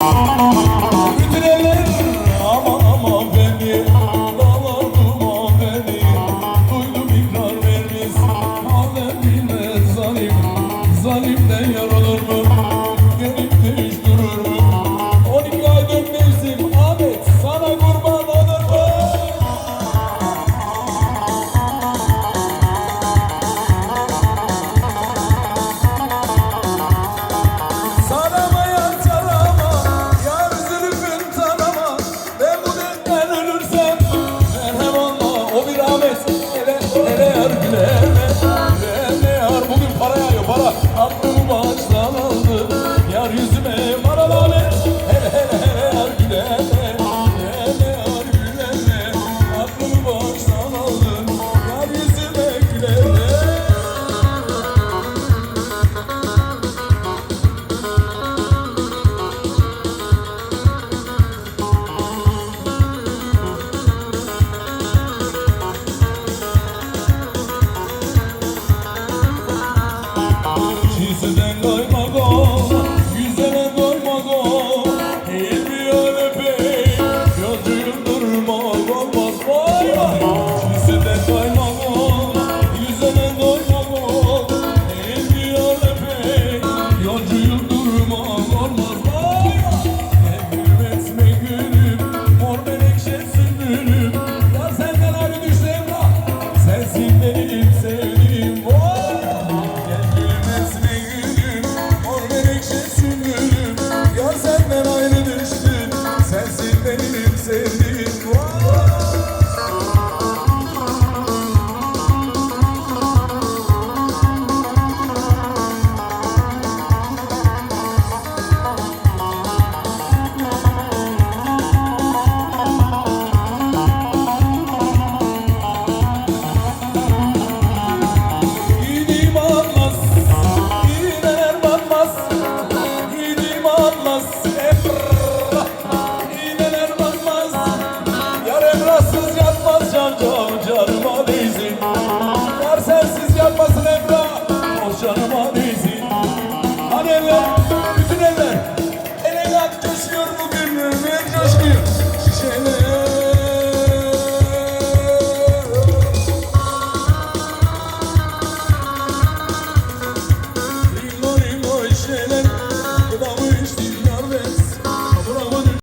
Thank. Te. more. canıma değsin Hadi evvel